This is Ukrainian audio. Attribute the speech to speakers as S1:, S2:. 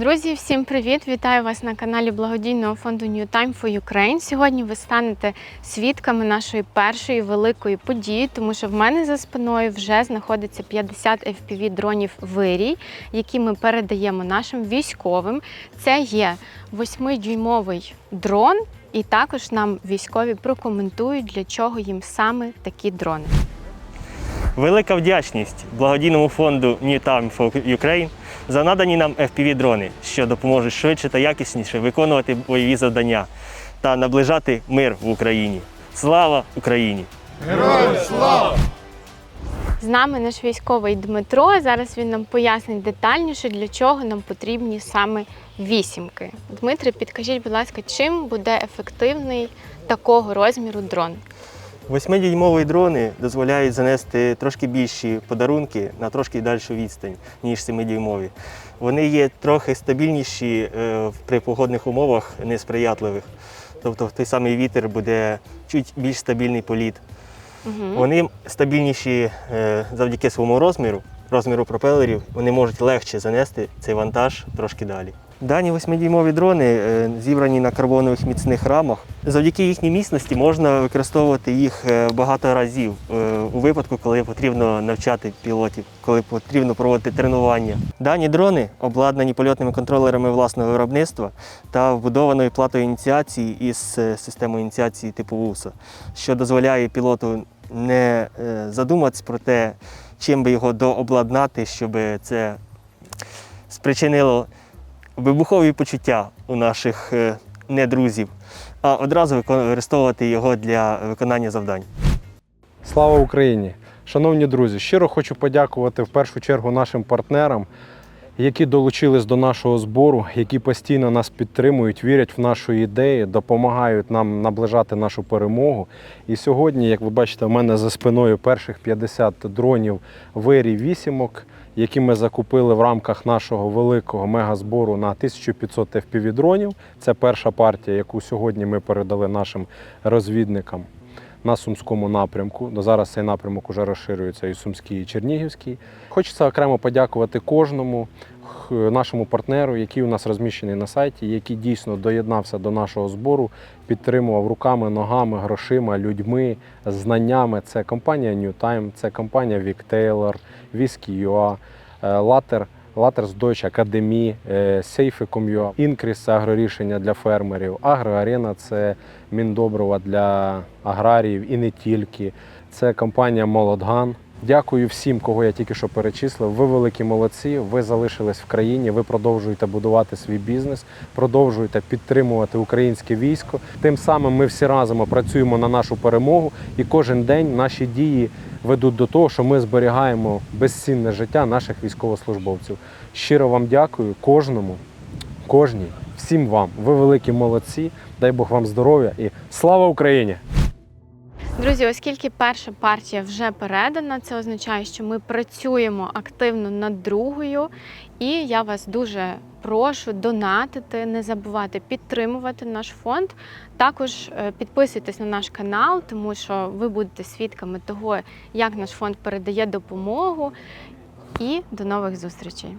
S1: Друзі, всім привіт! Вітаю вас на каналі благодійного фонду New Time for Ukraine. Сьогодні ви станете свідками нашої першої великої події, тому що в мене за спиною вже знаходиться 50 FPV дронів вирій, які ми передаємо нашим військовим. Це є 8-дюймовий дрон, і також нам військові прокоментують, для чого їм саме такі дрони.
S2: Велика вдячність благодійному фонду New Time for Ukraine за надані нам FPV-дрони, що допоможуть швидше та якісніше виконувати бойові завдання та наближати мир в Україні. Слава Україні! Героям слава!
S1: З нами наш військовий Дмитро. Зараз він нам пояснить детальніше, для чого нам потрібні саме вісімки. Дмитре, підкажіть, будь ласка, чим буде ефективний такого розміру дрон?
S2: Восьмидюймові дрони дозволяють занести трошки більші подарунки на трошки дальшу відстань, ніж 7-дюймові. Вони є трохи стабільніші е, при погодних умовах несприятливих. Тобто в той самий вітер буде чуть більш стабільний політ.
S1: Угу.
S2: Вони стабільніші е, завдяки своєму розміру, розміру пропелерів, вони можуть легше занести цей вантаж трошки далі. Дані 8-дюймові дрони е, зібрані на карбонових міцних рамах. Завдяки їхній міцності можна використовувати їх е, багато разів е, у випадку, коли потрібно навчати пілотів, коли потрібно проводити тренування. Дані дрони обладнані польотними контролерами власного виробництва та вбудованою платою ініціації із системою ініціації типу ВУСа, що дозволяє пілоту не задуматись про те, чим би його дообладнати, щоб це спричинило вибухові почуття у наших не недрузів, а одразу використовувати його для виконання завдань.
S3: Слава Україні! Шановні друзі, щиро хочу подякувати в першу чергу нашим партнерам, які долучились до нашого збору, які постійно нас підтримують, вірять в нашу ідеї, допомагають нам наближати нашу перемогу. І сьогодні, як ви бачите, в мене за спиною перших 50 дронів вирій вісімок, які ми закупили в рамках нашого великого мегазбору на 1500 FPV дронів. Це перша партія, яку сьогодні ми передали нашим розвідникам на Сумському напрямку. До зараз цей напрямок уже розширюється і Сумський, і Чернігівський. Хочеться окремо подякувати кожному нашому партнеру, який у нас розміщений на сайті, який дійсно доєднався до нашого збору, підтримував руками, ногами, грошима, людьми, знаннями. Це компанія New Time, це компанія Vic Taylor, Whisky.ua, е, Later, Дойч Академі, е, Safe.com.ua, це агрорішення для фермерів, Агроарена це Міндоброва для аграріїв і не тільки. Це компанія Молодган. Дякую всім, кого я тільки що перечислив. Ви великі молодці. Ви залишились в країні. Ви продовжуєте будувати свій бізнес, продовжуєте підтримувати українське військо. Тим самим ми всі разом працюємо на нашу перемогу, і кожен день наші дії ведуть до того, що ми зберігаємо безцінне життя наших військовослужбовців. Щиро вам дякую кожному, кожній, всім вам. Ви великі молодці. Дай Бог вам здоров'я і слава Україні!
S1: Друзі, оскільки перша партія вже передана, це означає, що ми працюємо активно над другою, і я вас дуже прошу донатити, не забувати підтримувати наш фонд. Також е, підписуйтесь на наш канал, тому що ви будете свідками того, як наш фонд передає допомогу. І до нових зустрічей!